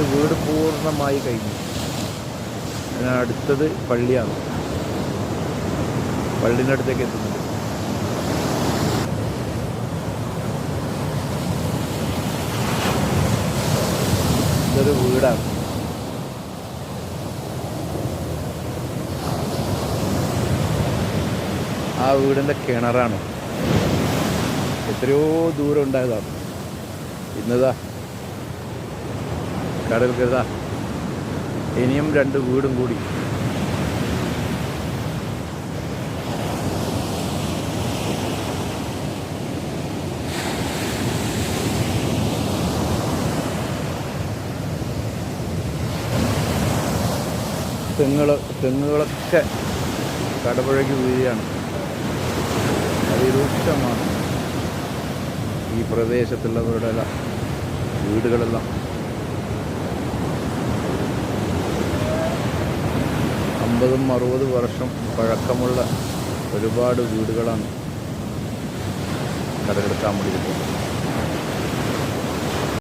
വീട് പൂർണമായി കഴിഞ്ഞു. അടുത്തത് പള്ളിയാണ്. പള്ളിന്റെ അടുത്തേക്ക് എത്തുന്നുണ്ട് ഇതൊരു വീടാണ്. ആ വീടിന്റെ കിണറാണ്. എത്രയോ ദൂരം ഉണ്ടായതാണ്. ഇന്നതാ കടൽ കഥ ഇനിയും രണ്ട് വീടും കൂടി. തെങ്ങുകൾ തെങ്ങുകളൊക്കെ കടപുഴയ്ക്ക് വീഴുകയാണ്. അതിരൂക്ഷമാണ് ഈ പ്രദേശത്തുള്ളവരുടെ വീടുകളെല്ലാം. അമ്പതും അറുപത് വർഷം പഴക്കമുള്ള ഒരുപാട് വീടുകളാണ് കടലെടുക്കാൻ വേണ്ടി കിട്ടുന്നത്